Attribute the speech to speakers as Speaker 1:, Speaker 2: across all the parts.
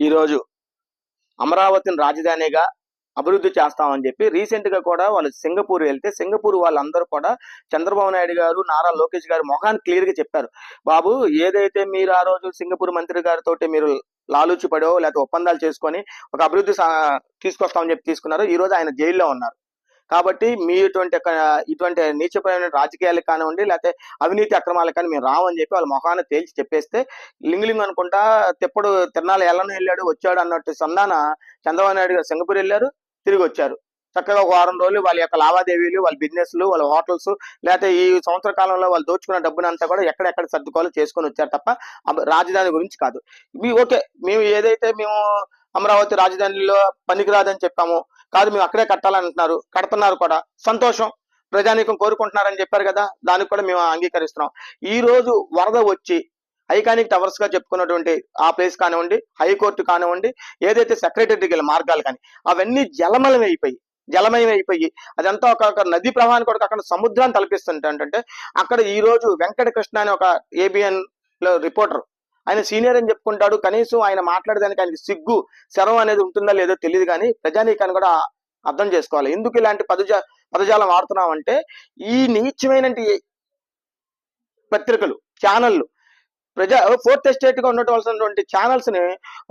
Speaker 1: ఈరోజు అమరావతిని రాజధానిగా అభివృద్ధి చేస్తామని చెప్పి రీసెంట్గా కూడా వాళ్ళు సింగపూర్ వెళ్తే సింగపూర్ వాళ్ళందరూ కూడా చంద్రబాబు నాయుడు గారు నారా లోకేష్ గారు మొహాన్ని క్లియర్గా చెప్పారు. బాబు ఏదైతే మీరు ఆ రోజు సింగపూర్ మంత్రి గారితో మీరు లాలూచి పడో లేకపోతే ఒప్పందాలు చేసుకొని ఒక అభివృద్ధి సా- తీసుకొస్తామని చెప్పి తీసుకున్నారు. ఈ రోజు ఆయన జైల్లో ఉన్నారు. కాబట్టి మీ ఇటువంటి ఇటువంటి నీచపరమైన రాజకీయాలకు కానివ్వండి లేకపోతే అవినీతి అక్రమాలకు కానీ మేము రావని చెప్పి వాళ్ళ మొహాన్ని తేల్చి చెప్పేస్తే లింగ్లింగ్ అనుకుంటా తెప్పుడు తిరణాలు ఎల్లను వెళ్ళాడు వచ్చాడు అన్నట్టు సందాన చంద్రబాబు నాయుడు గారు సింగపూర్ వెళ్ళారు తిరిగి వచ్చారు. చక్కగా ఒక వారం రోజులు వాళ్ళ యొక్క లావాదేవీలు వాళ్ళ బిజినెస్లు వాళ్ళ హోటల్స్ లేకపోతే ఈ సంవత్సర కాలంలో వాళ్ళు దోచుకున్న డబ్బునంతా కూడా ఎక్కడెక్కడ సర్దుకోవాలో చేసుకొని వచ్చారు తప్ప రాజధాని గురించి కాదు. ఇవి ఓకే మేము ఏదైతే మేము అమరావతి రాజధానిలో పనికిరాదని చెప్పాము కాదు మేము అక్కడే కట్టాలని అంటున్నారు కడుతున్నారు కూడా. సంతోషం. ప్రజానీకం కోరుకుంటున్నారని చెప్పారు కదా దానికి కూడా మేము అంగీకరిస్తున్నాం. ఈ రోజు వరద వచ్చి ఐకానిక్ టవర్స్గా చెప్పుకున్నటువంటి ఆ ప్లేస్ కానివ్వండి హైకోర్టు కానివ్వండి ఏదైతే సెక్రటరీకి మార్గాలు కానీ అవన్నీ జలమలం అయిపోయి జలమయం అయిపోయి అదంతా ఒక ఒక నది ప్రవాహాన్ని కూడా అక్కడ సముద్రాన్ని తలపిస్తుంటే అంటే అక్కడ ఈ రోజు వెంకటకృష్ణ అనే ఒక ఏబిఎన్లో రిపోర్టర్ ఆయన సీనియర్ అని చెప్పుకుంటాడు. కనీసం ఆయన మాట్లాడేదానికి ఆయనకి సిగ్గు శరం అనేది ఉంటుందా లేదో తెలియదు కానీ ప్రజానీకాన్ని కూడా అర్థం చేసుకోవాలి. ఎందుకు ఇలాంటి పదజా పదజాలం వాడుతున్నామంటే ఈ నీచమైన పత్రికలు ఛానళ్ళు ప్రజా ఫోర్త్ ఎస్టేట్గా ఉన్నటువంటి ఛానల్స్ని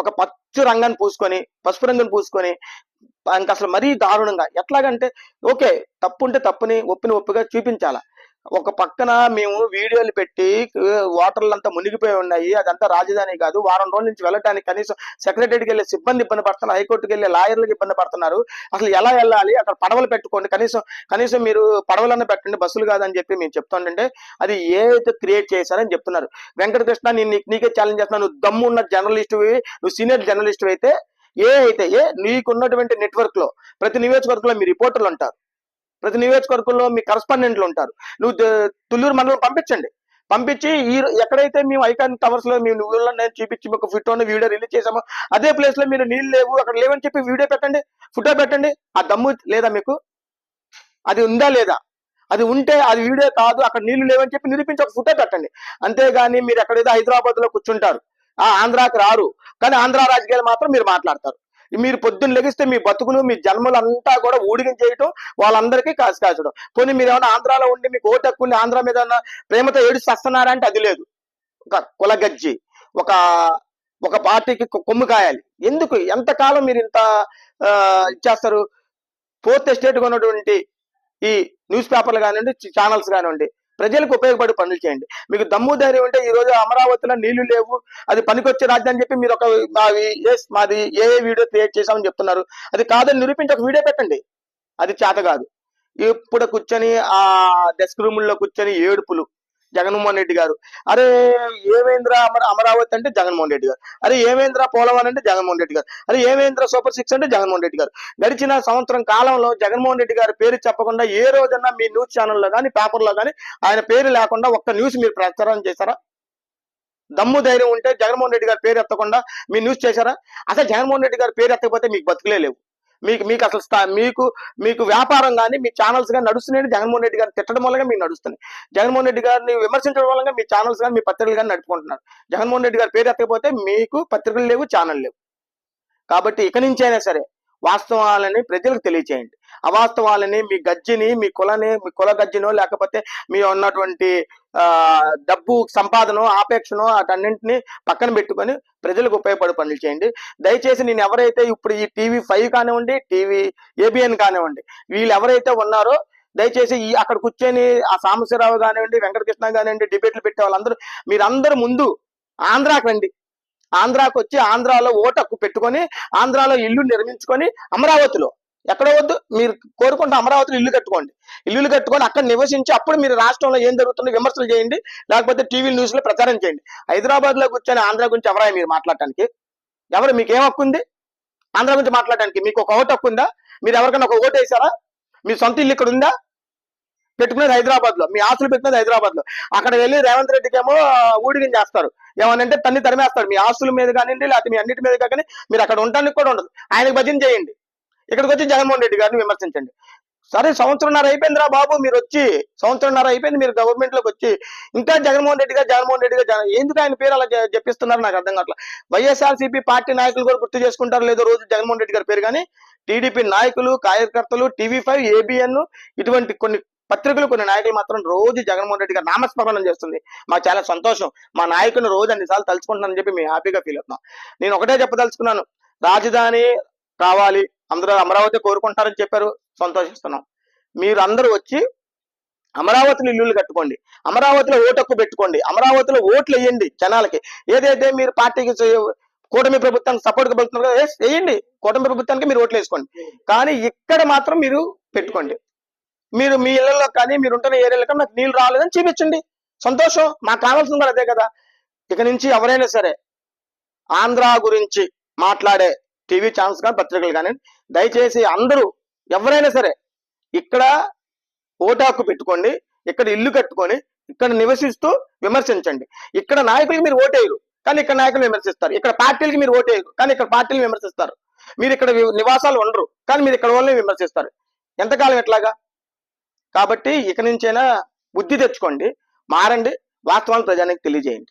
Speaker 1: ఒక పచ్చు రంగాన్ని పూసుకొని పసుపు రంగుని పూసుకొని ఇంకా అసలు మరీ దారుణంగా ఎట్లాగంటే ఓకే తప్పు ఉంటే తప్పుని ఒప్పుని ఒప్పుగా చూపించాలా. ఒక పక్కన మేము వీడియోలు పెట్టి వాటర్లు అంతా మునిగిపోయి ఉన్నాయి. అదంతా రాజధాని కాదు. వారం రోజుల నుంచి వెళ్ళడానికి కనీసం సెక్రటరీకి వెళ్ళే సిబ్బంది ఇబ్బంది పడుతున్నారు. హైకోర్టుకి వెళ్ళే లాయర్లకు ఇబ్బంది పడుతున్నారు. అసలు ఎలా వెళ్ళాలి? అక్కడ పడవలు పెట్టుకోండి. కనీసం కనీసం మీరు పడవలన్నీ పెట్టండి. బస్సులు కాదని చెప్పి మేము చెప్తుంటే అది ఏదైతే క్రియేట్ చేశారని చెప్తున్నారు. వెంకటకృష్ణ నేను నీకు నీకే ఛాలెంజ్ చేస్తున్నాను నువ్వు దమ్ము ఉన్న జర్నలిస్ట్ నువ్వు సీనియర్ జర్నలిస్ట్ అయితే ఏ అయితే ఏ నీకున్నటువంటి నెట్వర్క్లో ప్రతి నియోజకవర్గంలో మీ రిపోర్టర్లు ఉంటారు. ప్రతి నియోజకవర్గంలో మీ కరస్పాండెంట్లు ఉంటారు. నువ్వు తుళ్ళూరు మండలం పంపించండి. పంపించి ఈ ఎక్కడైతే మేము ఐకాన్ టవర్స్లో మేము నువ్వుల్లో నేను చూపించి ఒక ఫోటో వీడియో రిలీజ్ చేసామో అదే ప్లేస్లో మీరు నీళ్ళు లేవు అక్కడ లేవని చెప్పి వీడియో పెట్టండి ఫోటో పెట్టండి. ఆ దమ్ము లేదా మీకు? అది ఉందా లేదా? అది ఉంటే అది వీడియో కాదు అక్కడ నీళ్ళు లేవని చెప్పి నిరూపించి ఒక ఫోటో పెట్టండి. అంతేగాని మీరు ఎక్కడైతే హైదరాబాద్లో కూర్చుంటారు ఆ ఆంధ్రాకి రారు. కానీ ఆంధ్ర రాజకీయాలు మాత్రం మీరు మాట్లాడతారు. మీరు పొద్దున్న లెగిస్తే మీ బతుకులు మీ జన్మలు అంతా కూడా ఊడిగం చేయటం వాళ్ళందరికీ కాసి కాచడం. పోనీ మీరు ఏమైనా ఆంధ్రాలో ఉండి మీకు ఓటు హక్కు ఆంధ్ర మీద ఉన్న ప్రేమతో ఏడు వస్తున్నారా అంటే అది లేదు. ఒక కులగజ్జి ఒక ఒక పార్టీకి కొమ్ము కాయాలి. ఎందుకు? ఎంతకాలం మీరు ఇంత ఇచ్చేస్తారు? ఫోర్త్ ఎస్టేట్గా ఉన్నటువంటి ఈ న్యూస్ పేపర్లు కానివ్వండి ఛానల్స్ కానివ్వండి ప్రజలకు ఉపయోగపడే పనులు చేయండి. మీకు దమ్ము ధైర్యం ఉంటే ఈ రోజు అమరావతిలో నీళ్ళు లేవు. అది పనికొచ్చే రాజ్యం అని చెప్పి మీరు ఒక మాది మాది ఏ ఏ వీడియో క్రియేట్ చేశామని చెప్తున్నారు. అది కాదని నిరూపించి ఒక వీడియో పెట్టండి. అది చేత కాదు. ఇప్పుడు కూర్చొని ఆ డెస్క్ రూముల్లో కూర్చొని ఏడుపులు. జగన్మోహన్ రెడ్డి గారు. అరే ఏమేంద్ర అమర అమరావతి అంటే జగన్మోహన్ రెడ్డి గారు. అరే ఏమేంద్ర పోలవరం అంటే జగన్మోహన్ రెడ్డి గారు. అరే ఏమేంద్ర సూపర్ సిక్స్ అంటే జగన్మోహన్ రెడ్డి గారు. గడిచిన సంవత్సరం కాలంలో జగన్మోహన్ రెడ్డి గారి పేరు చెప్పకుండా ఏ రోజన్నా మీ న్యూస్ ఛానల్లో కానీ పేపర్లో కానీ ఆయన పేరు లేకుండా ఒక్క న్యూస్ మీరు ప్రచారం చేశారా? దమ్ము ధైర్యం ఉంటే జగన్మోహన్ రెడ్డి గారి పేరు ఎత్తకుండా మీ న్యూస్ చేశారా? అసలు జగన్మోహన్ రెడ్డి గారి పేరు ఎత్తకపోతే మీకు బతుకులే లేవు. మీకు మీకు అసలు మీకు మీకు వ్యాపారం కానీ మీ ఛానల్స్ కానీ నడుస్తున్నాయి జగన్మోహన్ రెడ్డి గారిని తిట్టడం వల్ల మీకు నడుస్తున్నాయి. జగన్మోహన్ రెడ్డి గారిని విమర్శించడం వల్ల మీ ఛానల్స్ కానీ మీ పత్రికలు కానీ నడుపుకుంటున్నారు. జగన్మోహన్ రెడ్డి గారి పేరు ఎత్తకపోతే మీకు పత్రికలు లేవు ఛానల్ లేవు. కాబట్టి ఇక నుంచి అయినా సరే వాస్తవాలని ప్రజలకు తెలియచేయండి. అవాస్తవాలని మీ గజ్జిని మీ కులని మీ కుల గజ్జినో లేకపోతే మీ ఉన్నటువంటి డబ్బు సంపాదనో ఆపేక్షనో వాటన్నింటినీ పక్కన పెట్టుకొని ప్రజలకు ఉపయోగపడే పనులు చేయండి. దయచేసి నేను ఎవరైతే ఇప్పుడు ఈ టీవీ ఫైవ్ కానివ్వండి టీవీ ఏబిఎన్ కానివ్వండి వీళ్ళు ఎవరైతే ఉన్నారో దయచేసి ఈ అక్కడ కూర్చొని ఆ సాంబశివరావు కానివ్వండి వెంకటకృష్ణ కానివ్వండి డిబేట్లు పెట్టే వాళ్ళందరూ మీరందరూ ముందు ఆంధ్రాకి రండి. ఆంధ్రాకి వచ్చి ఆంధ్రాలో ఓటు హక్కు పెట్టుకొని ఆంధ్రాలో ఇల్లు నిర్మించుకొని అమరావతిలో ఎక్కడ వద్దు. మీరు కోరుకుంటే అమరావతిలో ఇల్లు కట్టుకోండి. ఇల్లు కట్టుకొని అక్కడ నివసించి అప్పుడు మీరు రాష్ట్రంలో ఏం జరుగుతుందో విమర్శలు చేయండి. లేకపోతే టీవీ న్యూస్లో ప్రచారం చేయండి. హైదరాబాద్లో కూర్చొని ఆంధ్ర గురించి ఎవరా మీరు మాట్లాడటానికి? ఎవరు మీకు ఏం హక్కు ఉంది ఆంధ్ర గురించి మాట్లాడటానికి మీకు ఒక ఓటు హక్కు ఉందా? మీరు ఎవరికైనా ఒక ఓటు వేసారా మీ సొంత ఇల్లు ఇక్కడ ఉందా? పెట్టుకునేది హైదరాబాద్లో మీ ఆస్తులు పెట్టినది హైదరాబాద్లో అక్కడ వెళ్ళి రేవంత్ రెడ్డికి ఏమో ఊడిగిని చేస్తారు. ఏమనంటే తన్ని తరిమేస్తారు. మీ ఆస్తుల మీద కానివ్వండి లేకపోతే మీ అన్నిటి మీద కానీ మీరు అక్కడ ఉండడానికి కూడా ఉండదు. ఆయనకు భజన చేయండి. ఇక్కడికి వచ్చి జగన్మోహన్ రెడ్డి గారిని విమర్శించండి. సరే సంవత్సరంన్నర అయిపోయిందిరా బాబు మీరు వచ్చి సంవత్సరంన్నర అయిపోయింది మీరు గవర్నమెంట్లోకి వచ్చి ఇంకా జగన్మోహన్ రెడ్డి గారు జగన్మోహన్ రెడ్డి గారు జగన్- ఎందుకు ఆయన పేరు అలా చెప్పిస్తున్నారు నాకు అర్థం కావట్లేదు వైఎస్ఆర్సీపీ పార్టీ నాయకులు కూడా గుర్తు చేసుకుంటారు లేదో రోజు జగన్మోహన్ రెడ్డి గారి పేరు. కానీ టీడీపీ నాయకులు కార్యకర్తలు టీవీ ఫైవ్ ఏబిఎన్ ఇటువంటి కొన్ని పత్రికలు కొన్ని నాయకులు మాత్రం రోజు జగన్మోహన్ రెడ్డి గారు నామస్మరణం చేస్తుంది. మాకు చాలా సంతోషం. మా నాయకుని రోజు అన్నిసార్లు తలుచుకుంటున్నానని చెప్పి మేము హ్యాపీగా ఫీల్ అవుతున్నాం. నేను ఒకటే చెప్పదలుచుకున్నాను. రాజధాని కావాలి అందరూ అమరావతి కోరుకుంటారని చెప్పారు. సంతోషిస్తున్నాం. మీరు అందరూ వచ్చి అమరావతిలో ఇల్లులు కట్టుకోండి. అమరావతిలో ఓటు హక్కు పెట్టుకోండి. అమరావతిలో ఓట్లు వేయండి జనాలకి. ఏదైతే మీరు పార్టీకి కూటమి ప్రభుత్వానికి సపోర్ట్గా కదా వేయండి. కూటమి ప్రభుత్వానికి మీరు ఓట్లు వేసుకోండి. కానీ ఇక్కడ మాత్రం మీరు పెట్టుకోండి. మీరు మీ ఇళ్ళలో కానీ మీరు ఉంటున్న ఏరియాలో కానీ నాకు నీళ్ళు రాలేదని చూపించండి. సంతోషం. మాకు కావాల్సింది కూడా అదే కదా. ఇక నుంచి ఎవరైనా సరే ఆంధ్ర గురించి మాట్లాడే టీవీ ఛానల్స్ కానీ పత్రికలు కానీ దయచేసి అందరూ ఎవరైనా సరే ఇక్కడ ఓటు హక్కు పెట్టుకోండి ఇక్కడ ఇల్లు కట్టుకొని ఇక్కడ నివసిస్తూ విమర్శించండి. ఇక్కడ నాయకులకి మీరు ఓటేయరు కానీ ఇక్కడ నాయకులు విమర్శిస్తారు. ఇక్కడ పార్టీలకి మీరు ఓటేయరు కానీ ఇక్కడ పార్టీలు విమర్శిస్తారు. మీరు ఇక్కడ నివాసాలు ఉండరు కానీ మీరు ఇక్కడ వాళ్ళని విమర్శిస్తారు. ఎంతకాలం ఎట్లాగా? కాబట్టి ఇక నుంచైనా బుద్ధి తెచ్చుకోండి మారండి వాస్తవాలను ప్రజానికి తెలియజేయండి.